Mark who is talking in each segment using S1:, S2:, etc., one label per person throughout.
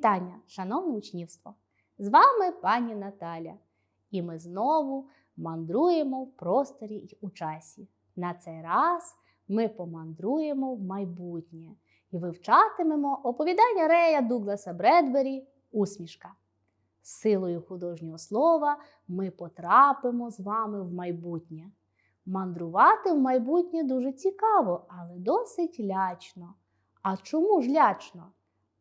S1: Вітання, шановне учнівство! З вами пані Наталя, і ми знову мандруємо в просторі й у часі. На цей раз ми помандруємо в майбутнє і вивчатимемо оповідання Рея Дугласа Бредбері Усмішка. Силою художнього слова ми потрапимо з вами в майбутнє. Мандрувати в майбутнє дуже цікаво, але досить лячно. А чому ж лячно?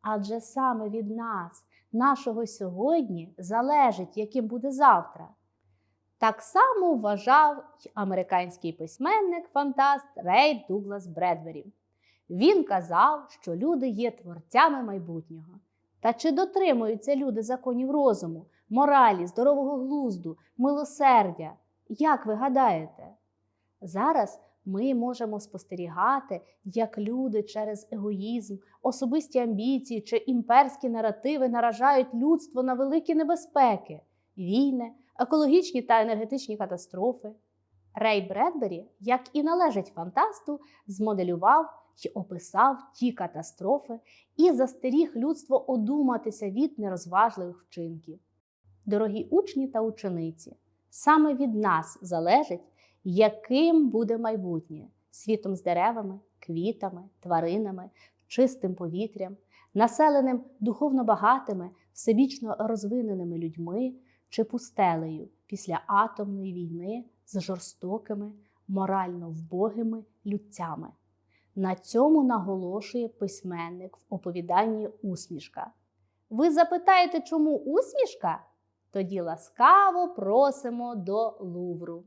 S1: Адже саме від нас, нашого сьогодні, залежить, яким буде завтра. Так само вважав американський письменник фантаст Рей Дуглас Бредбері. Він казав, що люди є творцями майбутнього. Та чи дотримуються люди законів розуму, моралі, здорового глузду, милосердя? Як ви гадаєте? Зараз ми можемо спостерігати, як люди через егоїзм, особисті амбіції чи імперські наративи наражають людство на великі небезпеки, війни, екологічні та енергетичні катастрофи. Рей Бредбері, як і належить фантасту, змоделював й описав ті катастрофи і застеріг людство одуматися від нерозважливих вчинків. Дорогі учні та учениці, саме від нас залежить, яким буде майбутнє світом з деревами, квітами, тваринами, чистим повітрям, населеним духовно багатими, всебічно розвиненими людьми чи пустелею після атомної війни з жорстокими, морально вбогими людцями. На цьому наголошує письменник в оповіданні Усмішка. Ви запитаєте, чому усмішка? Тоді ласкаво просимо до Лувру.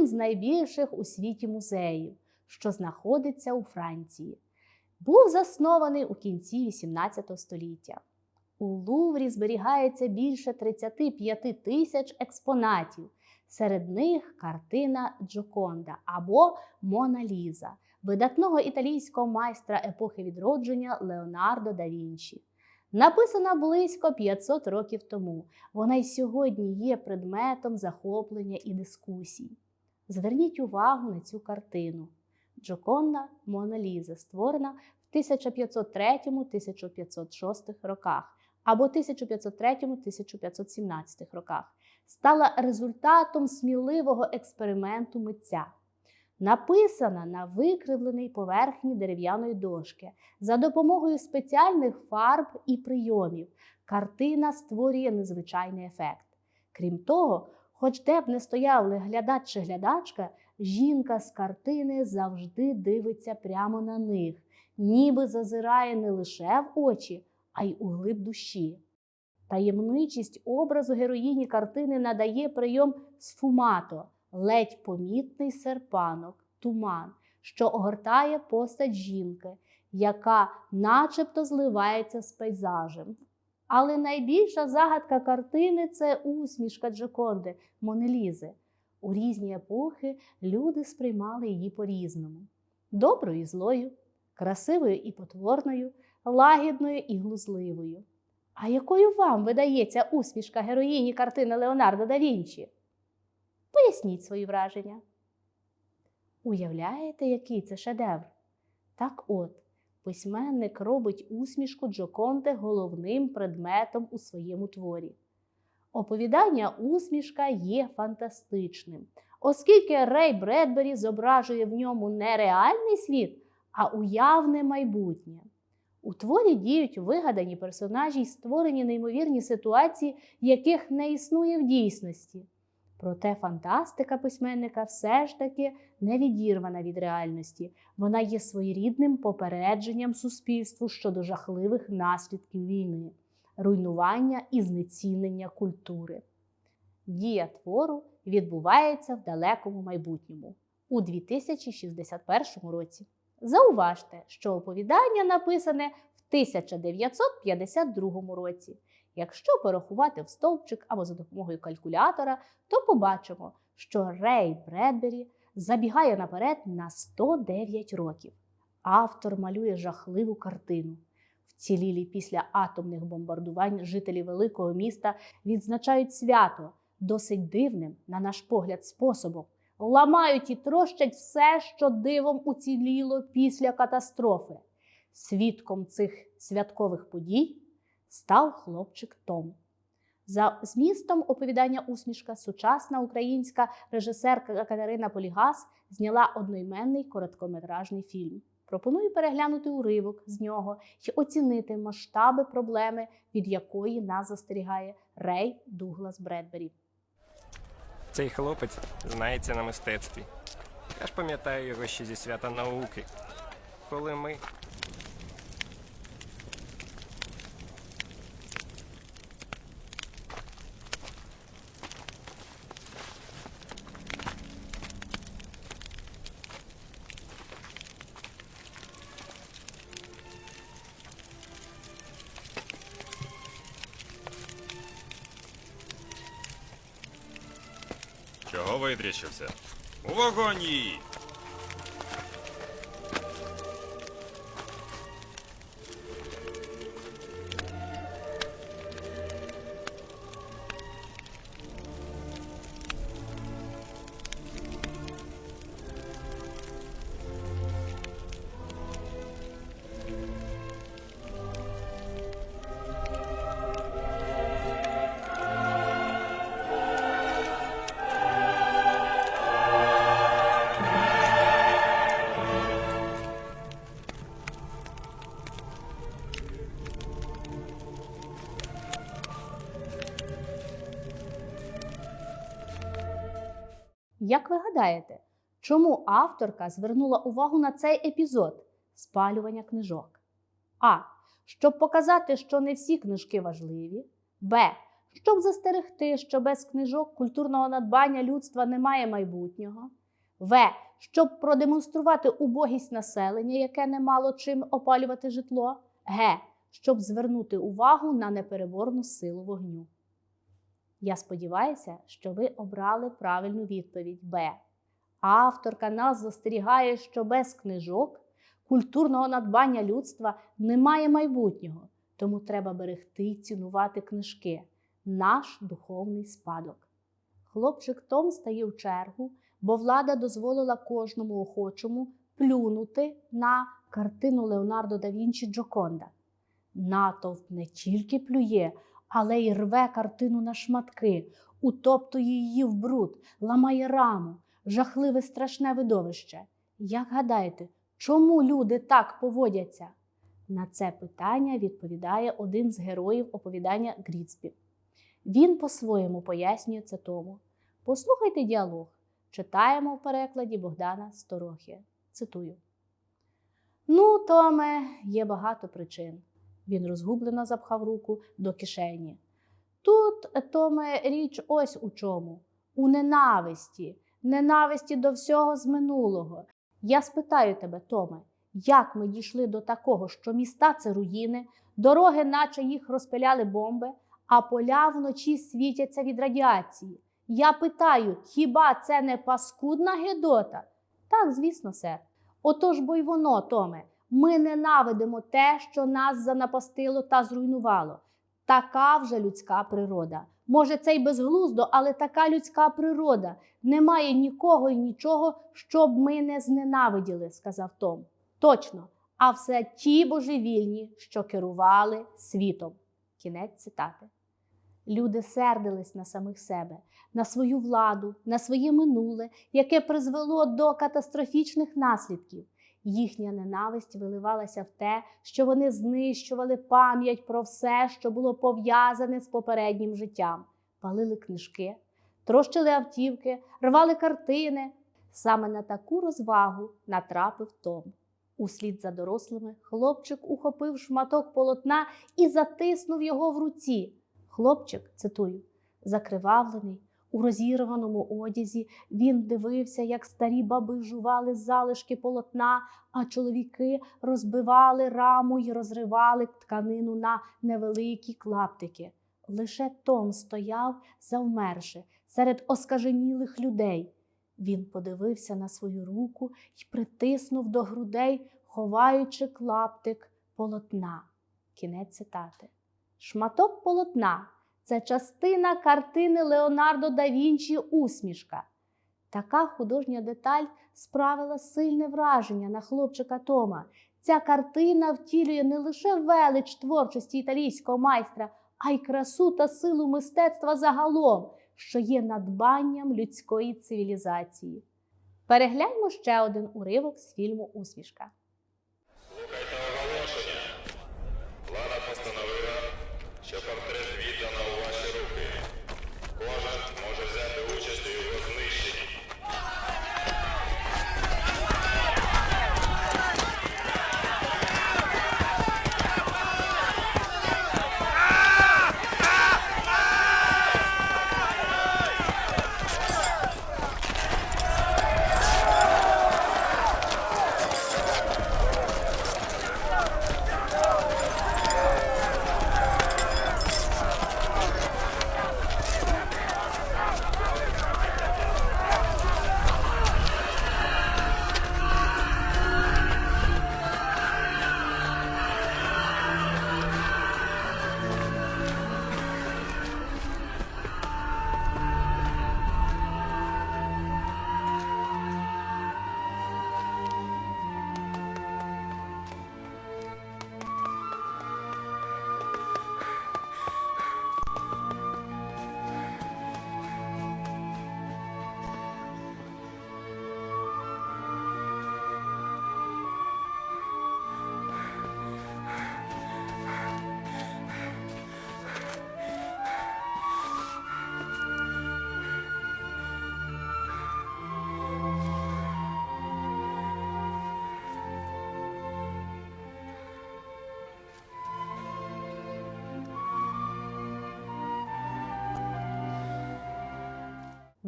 S1: Один з найбільших у світі музеїв, що знаходиться у Франції. Був заснований у кінці XVIII століття. У Луврі зберігається більше 35 тисяч експонатів. Серед них картина Джоконда або Мона Ліза, видатного італійського майстра епохи відродження Леонардо да Вінчі. Написана близько 500 років тому. Вона й сьогодні є предметом захоплення і дискусій. Зверніть увагу на цю картину. Джоконда Мона Ліза створена в 1503-1506 роках або 1503-1517 роках, стала результатом сміливого експерименту митця. Написана на викривленій поверхні дерев'яної дошки за допомогою спеціальних фарб і прийомів. Картина створює незвичайний ефект. Крім того, хоч де б не стояв глядач чи глядачка, жінка з картини завжди дивиться прямо на них, ніби зазирає не лише в очі, а й у глиб душі. Таємничість образу героїні картини надає прийом сфумато, ледь помітний серпанок, туман, що огортає постать жінки, яка начебто зливається з пейзажем. Але найбільша загадка картини це усмішка Джоконди, Монелізи. У різні епохи люди сприймали її по-різному: доброю і злою, красивою і потворною, лагідною і глузливою. А якою вам видається усмішка героїні картини Леонардо да Вінчі? Поясніть свої враження. Уявляєте, який це шедевр? Так от, письменник робить усмішку Джоконте головним предметом у своєму творі. Оповідання усмішка є фантастичним, оскільки Рей Бредбері зображує в ньому не реальний світ, а уявне майбутнє. У творі діють вигадані персонажі й створені неймовірні ситуації, яких не існує в дійсності. Проте фантастика письменника все ж таки не відірвана від реальності. Вона є своєрідним попередженням суспільству щодо жахливих наслідків війни, руйнування і знецінення культури. Дія твору відбувається в далекому майбутньому у 2061 році. Зауважте, що оповідання написане в 1952 році. Якщо порахувати в стовпчик або за допомогою калькулятора, то побачимо, що Рей Бредбері забігає наперед на 109 років. Автор малює жахливу картину. Вцілілі після атомних бомбардувань жителі великого міста відзначають свято досить дивним, на наш погляд, способом. Ламають і трощать все, що дивом уціліло після катастрофи. Свідком цих святкових подій став хлопчик Том. За змістом оповідання усмішка сучасна українська режисерка Катерина Полігас зняла одноіменний короткометражний фільм. Пропоную переглянути уривок з нього і оцінити масштаби проблеми, від якої нас застерігає Рей Дуглас Бредбері.
S2: Цей хлопець знається на мистецтві. Я ж пам'ятаю його ще зі свята науки. Коли ми.
S3: Чого витріщився? У вогонь її!
S1: Як ви гадаєте, чому авторка звернула увагу на цей епізод спалювання книжок? А. Щоб показати, що не всі книжки важливі. Б. Щоб застерегти, що без книжок культурного надбання людства немає майбутнього. В. Щоб продемонструвати убогість населення, яке не мало чим опалювати житло. Г. Щоб звернути увагу на непереборну силу вогню. Я сподіваюся, що ви обрали правильну відповідь Б. Авторка нас застерігає, що без книжок культурного надбання людства немає майбутнього, тому треба берегти і цінувати книжки, наш духовний спадок. Хлопчик Том стає в чергу, бо влада дозволила кожному охочому плюнути на картину Леонардо да Вінчі Джоконда. Натовп не тільки плює, але й рве картину на шматки, утоптує її в бруд, ламає раму, жахливе страшне видовище. Як гадаєте, чому люди так поводяться? На це питання відповідає один з героїв оповідання Гріцбі. Він по-своєму пояснює це тому. Послухайте діалог. Читаємо в перекладі Богдана Сторохи. Цитую. Ну, Томе, є багато причин. Він розгублено запхав руку до кишені. Тут, Томе, річ ось у чому: у ненависті, ненависті до всього з минулого. Я спитаю тебе, Томе, як ми дійшли до такого, що міста це руїни, дороги, наче їх розпиляли бомби, а поля вночі світяться від радіації. Я питаю, хіба це не паскудна гидота? Так, звісно, сер. Отож бо й воно, Томе, ми ненавидимо те, що нас занапастило та зруйнувало. Така вже людська природа. Може, це й безглуздо, але така людська природа. Немає нікого і нічого, щоб ми не зненавиділи, сказав Том. Точно, а все ті божевільні, що керували світом. Кінець цитати. Люди сердились на самих себе, на свою владу, на своє минуле, яке призвело до катастрофічних наслідків. Їхня ненависть виливалася в те, що вони знищували пам'ять про все, що було пов'язане з попереднім життям, палили книжки, трощили автівки, рвали картини. Саме на таку розвагу натрапив Том. Услід за дорослими хлопчик ухопив шматок полотна і затиснув його в руці. Хлопчик, цитую, закривавлений, у розірваному одязі, він дивився, як старі баби жували залишки полотна, а чоловіки розбивали раму й розривали тканину на невеликі клаптики. Лише Том стояв, завмерши, серед оскаженілих людей. Він подивився на свою руку й притиснув до грудей, ховаючи клаптик полотна. Кінець цитати. Шматок полотна це частина картини Леонардо да Вінчі Усмішка. Така художня деталь справила сильне враження на хлопчика Тома. Ця картина втілює не лише велич творчості італійського майстра, а й красу та силу мистецтва загалом, що є надбанням людської цивілізації. Перегляньмо ще один уривок з фільму Усмішка.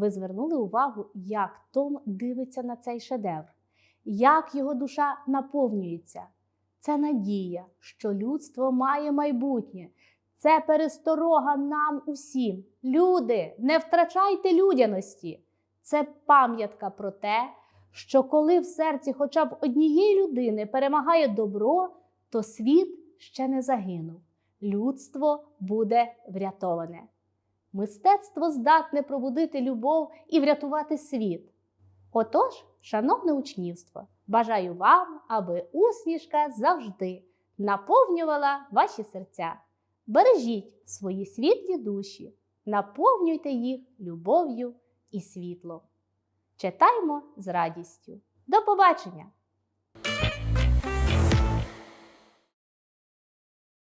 S1: Ви звернули увагу, як Том дивиться на цей шедевр, як його душа наповнюється. Це надія, що людство має майбутнє. Це пересторога нам усім. Люди, не втрачайте людяності. Це пам'ятка про те, що коли в серці хоча б однієї людини перемагає добро, то світ ще не загинув. Людство буде врятоване. Мистецтво здатне пробудити любов і врятувати світ. Отож, шановне учнівство, бажаю вам, аби усмішка завжди наповнювала ваші серця. Бережіть свої світлі душі, наповнюйте їх любов'ю і світлом. Читаймо з радістю. До побачення!